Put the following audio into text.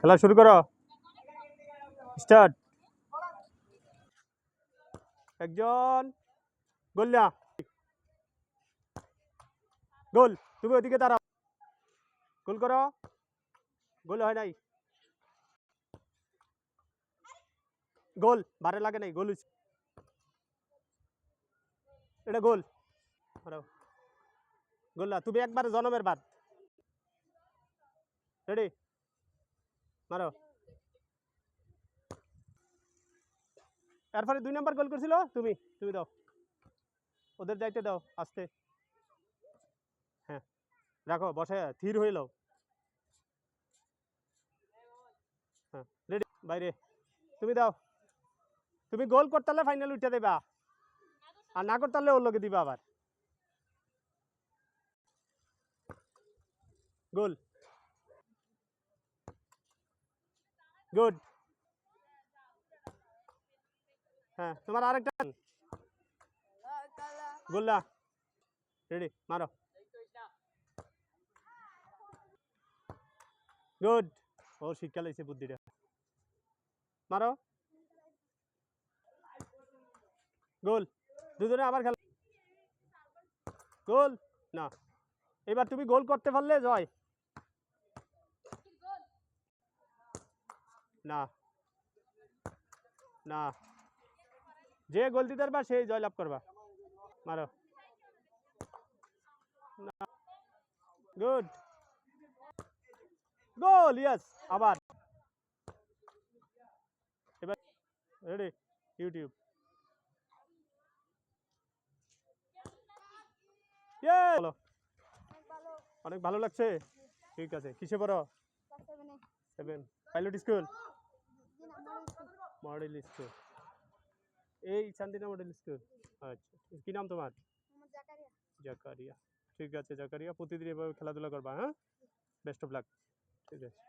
খেলা শুরু করো। স্টার্ট। একজন। গোল না গোল। তুমি ওদিকে দাঁড়াও। গোল করো। গোল হয় নাই। গোল। বারে লাগে নাই। গোল। এটা গোল। মারো গোল না তুমি একবার জনমের বাদ। রেডি মারো। এরপরে দুই নাম্বার গোল করছিল, তুমি তুমি দাও। ওদের যাইতে দাও, আস্তে। হ্যাঁ রাখো, বসে থির হয়ে লও। হ্যাঁ বাইরে। তুমি দাও। তুমি গোল করতে ফাইনাল উঠে দেবা। আর না করতে ওর লোকে দিবা আবার। গোল গুড হ্যাঁ তোমার আরেকটা? গোল্লা। রেডি মারো। গুড ও শিক্ষা লাইছে বুদ্ধিটা। মারো। গোল। দুজনে আবার খেলা। গোল। না। এবার তুমি গোল করতে পারলে, জয়। না। না। যে গোল দিতে পারবা সেই জয়লাভ করবা। মারো। না। গুড। গোল ইয়েস আবার। এবার রেডি ইউটিউব। বলো অনেক ভালো লাগছে। ঠিক আছে কিসে পড়ো? Seven. Pilot school. Model school এই চান্দিনা মডেল স্কুল আচ্ছা কি নাম তোমার জাকারিয়া ঠিক আছে জাকারিয়া প্রতিদিন এভাবে খেলাধুলা করবা হ্যাঁ বেস্ট অফ লাক ঠিক আছে